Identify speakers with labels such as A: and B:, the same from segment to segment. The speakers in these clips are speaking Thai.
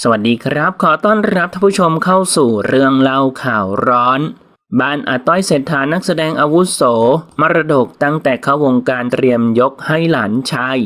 A: สวัสดีครับ ขอต้อนรับท่านผู้ชมเข้าสู่เรื่องเล่าข่าวร้อน บ้านอาต้อยเศรษฐานักแสดงอาวุโส มรดกตั้งแต่เข้าวงการเตรียมยกให้หลานชาย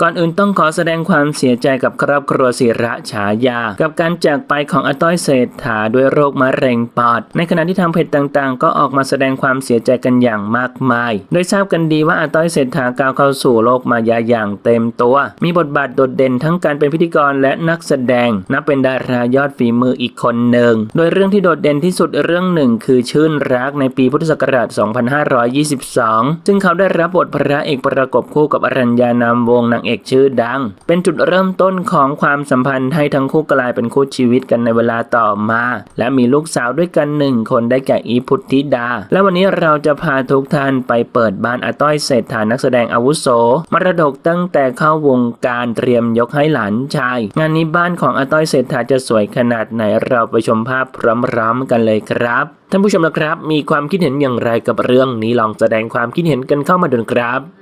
A: ก่อนอื่นต้องขอแสดงความเสียใจกับครอบครัวศิระฉายา กับการจากไปของอาต้อยเศรษฐาด้วยโรคมะเร็งปอด ในขณะที่ทางเพจต่างๆ ก็ออกมาแสดงความเสียใจกันอย่างมากมาย โดยทราบกันดีว่าอาต้อยเศรษฐาก้าวเข้าสู่โลกมายาอย่างเต็มตัว มีบทบาทโดดเด่นทั้งการเป็นพิธีกรและนักแสดง นับเป็นดารายอดฝีมืออีกคนหนึ่ง โดยเรื่องที่โดดเด่นที่สุดเรื่องหนึ่ง คือชื่นรักในปีพุทธศักราช 2522 ซึ่งเขาได้รับบทพระเอกประกบคู่กับอรัญญานามวงศ์นางเอกชื่อดัง เป็นจุดเริ่มต้นของความสัมพันธ์ให้ทั้งคู่กลายเป็นคู่ชีวิตกันในเวลาต่อมา และมีลูกสาวด้วยกันหนึ่งคนได้แก่อีพุทธิดา และวันนี้เราจะพาทุกท่านไปเปิดบ้านอาต้อยเศรษฐานักแสดงอาวุโสมรดกตั้งแต่เข้าวงการเตรียมยกให้หลานชาย งานนี้บ้านของอาต้อยเศรษฐาจะสวยขนาดไหนเราไปชมภาพพร้อมๆกันเลยครับท่านผู้ชมนะครับ มีความคิดเห็นอย่างไรกับเรื่องนี้ลองแสดงความคิดเห็นกันเข้ามาดูครับ